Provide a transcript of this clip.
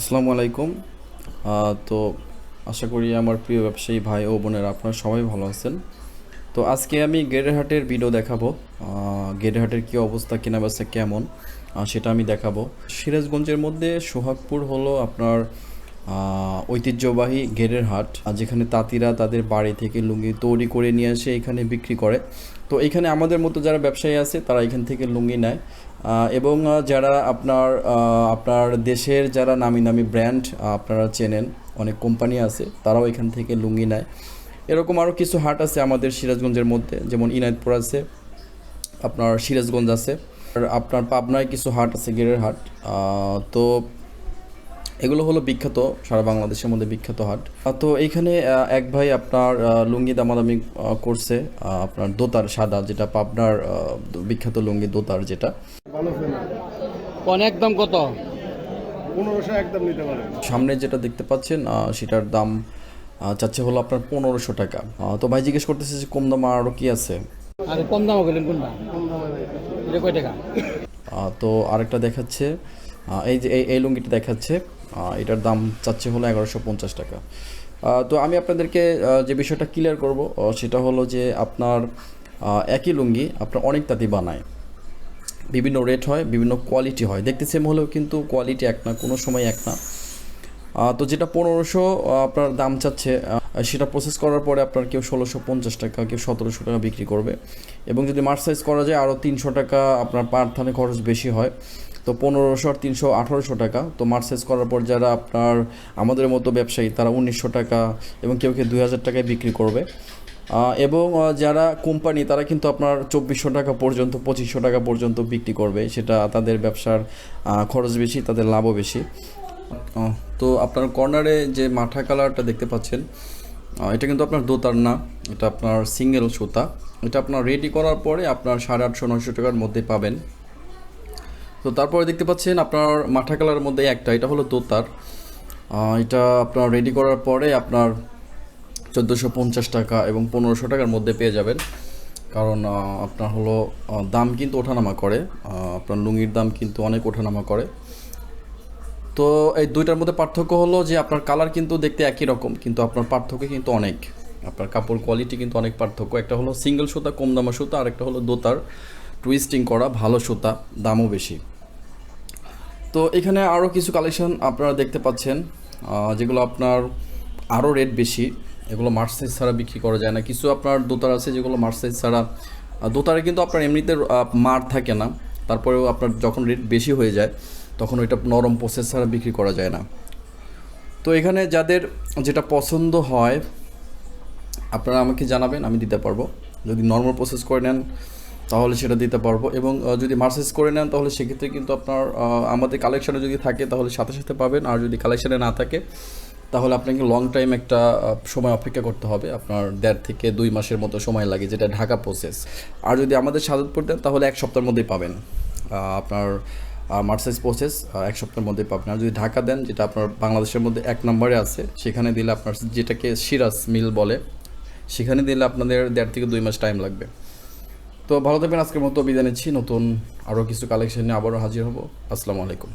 আসসালামু আলাইকুম। তো আশা করি আমার প্রিয় ব্যবসায়ী ভাই ও বোনেরা আপনারা সবাই ভালো আছেন। তো আজকে আমি গেরেহাটের ভিডিও দেখাবো। আহ, গেরেহাটের কী অবস্থা কেনা বেচা কেমন সেটা আমি দেখাবো। সিরাজগঞ্জের মধ্যে সোহাগপুর হলো আপনার ঐতিহ্যবাহী গেরের হাট যেখানে তাঁতিরা তাদের বাড়ি থেকে লুঙ্গি তৈরি করে নিয়ে আসে এখানে বিক্রি করে। তো এখানে আমাদের মতো যারা ব্যবসায়ী আছে তারা এখান থেকে লুঙ্গি নেয়। এবং যারা আপনার আপনার দেশের যারা নামি নামি ব্র্যান্ড আপনারা চেনেন, অনেক কোম্পানি আছে, তারাও এখান থেকে লুঙ্গি নেয়। এরকম আরও কিছু হাট আছে আমাদের সিরাজগঞ্জের মধ্যে, যেমন ইনায়তপুর আছে, আপনার সিরাজগঞ্জ আছে, আর আপনার পাবনায় কিছু হাট আছে, গেরের হাট। তো এগুলো হলো বিখ্যাত সারা বাংলাদেশের মধ্যে বিখ্যাত হাট। তো এইখানে এক ভাই আপনার আহ, লুঙ্গি দামাদামি করছে আহ, আপনার দোতার সাদা যেটা পাবনার আহ, বিখ্যাত লুঙ্গি দোতার যেটা। কত? পনেরোশো একদম নিতে পারেন। সামনে যেটা দেখতে পাচ্ছেন আহ, সেটার দাম চাচ্ছে হলো আপনার পনেরোশো টাকা। তো ভাই জিজ্ঞেস করতেছে যে কম দাম আরও কি আছে? আর কম দামও গেলেন কোনটা? কয় টাকা? আহ, তো আরেকটা দেখাচ্ছে আহ, এই যে এই এই লুঙ্গিটা দেখাচ্ছে। এটার দাম চাচ্ছে হলো এগারোশো পঞ্চাশ টাকা। তো আমি আপনাদেরকে যে বিষয়টা ক্লিয়ার করব সেটা হলো যে আপনার একই লুঙ্গি আপনার অনেক তাঁতি বানায়। বিভিন্ন রেট হয়, বিভিন্ন কোয়ালিটি হয়। দেখতে সেম হলেও কিন্তু কোয়ালিটি এক না, কোনো সময় এক না। তো যেটা পনেরোশো আপনার দাম চাচ্ছে সেটা প্রসেস করার পরে আপনার কেউ ষোলোশো পঞ্চাশ টাকা, কেউ সতেরোশো টাকা বিক্রি করবে। এবং যদি মার্চ সাইজ করা যায় আরও তিনশো টাকা আপনার পার থানে খরচ বেশি হয়। তো পনেরোশো আর তিনশো, আঠারোশো টাকা। তো মার্চ সাইজ করার পর যারা আপনার, আমাদের মতো ব্যবসায়ী, তারা উনিশশো টাকা এবং কেউ কেউ দুই হাজার টাকায় বিক্রি করবে। এবং যারা কোম্পানি, তারা কিন্তু আপনার চব্বিশশো টাকা পর্যন্ত, পঁচিশশো টাকা পর্যন্ত বিক্রি করবে। সেটা তাদের ব্যবসার খরচ বেশি, তাদের লাভও বেশি। তো আপনার কর্নারে যে মাঠা কালারটা দেখতে পাচ্ছেন এটা কিন্তু আপনার দোতার না, এটা আপনার সিঙ্গেল সুতা। এটা আপনার রেডি করার পরে আপনার সাড়ে আটশো, নয়শো টাকার মধ্যে পাবেন। তো তারপরে দেখতে পাচ্ছেন আপনার মাঠা কালারের মধ্যে একটা, এটা হলো দোতার এটা আপনার রেডি করার পরে আপনার চোদ্দোশো পঞ্চাশ টাকা এবং পনেরোশো টাকার মধ্যে পেয়ে যাবেন। কারণ আপনার হলো দাম কিন্তু ওঠানামা করে। আপনার লুঙ্গির দাম কিন্তু অনেক ওঠানামা করে। তো এই দুইটার মধ্যে পার্থক্য হলো যে আপনার কালার কিন্তু দেখতে একই রকম, কিন্তু আপনার পার্থক্য কিন্তু অনেক। আপনার কাপড় কোয়ালিটি কিন্তু অনেক পার্থক্য। একটা হলো সিঙ্গেল সুতা, কম দামা সুতা আর একটা হলো দোতার। টুইস্টিং করা, ভালো সুতা, দামও বেশি। তো এখানে আরও কিছু কালেকশন আপনারা দেখতে পাচ্ছেন যেগুলো আপনার আরও রেট বেশি। এগুলো মার্চ সাইজ ছাড়া বিক্রি করা যায় না। কিছু আপনার দোতার আছে যেগুলো মার্চ সাইজ ছাড়া। দোতারে কিন্তু আপনার এমনিতে মার থাকে না। তারপরেও আপনার যখন রেট বেশি হয়ে যায়, তখন ওইটা নরম প্রসেস ছাড়া বিক্রি করা যায় না। তো এখানে যাদের যেটা পছন্দ হয়, আপনারা আমাকে জানাবেন, আমি দিতে পারব। যদি নর্মাল প্রসেস করে নেন তাহলে সেটা দিতে পারব। এবং যদি মার্সেস করে নেন, তাহলে সেক্ষেত্রে কিন্তু আপনার আমাদের কালেকশানে যদি থাকে, তাহলে সাথে সাথে পাবেন। আর যদি কালেকশানে না থাকে, তাহলে আপনাকে লং টাইম একটা সময় অপেক্ষা করতে হবে। আপনার দেড় থেকে দুই মাসের মতো সময় লাগে, যেটা ঢাকা প্রসেস আর যদি আমাদের সাজাদপুর দেন, তাহলে এক সপ্তাহের মধ্যেই পাবেন। আপনার মার্সাইজ প্রসেস এক সপ্তাহের মধ্যেই পাবেন। আর যদি ঢাকা দেন, যেটা আপনার বাংলাদেশের মধ্যে এক নম্বরে আছে, সেখানে দিলে আপনার যেটাকে সিরাস মিল বলে, সেখানে দিলে আপনাদের দেড় থেকে দুই মাস টাইম লাগবে। তো ভালো থাকবেন, আজকের মতো বিদায় নিচ্ছি। নতুন আরও কিছু কালেকশন নিয়ে আবারও হাজির হব। আসসালামু আলাইকুম।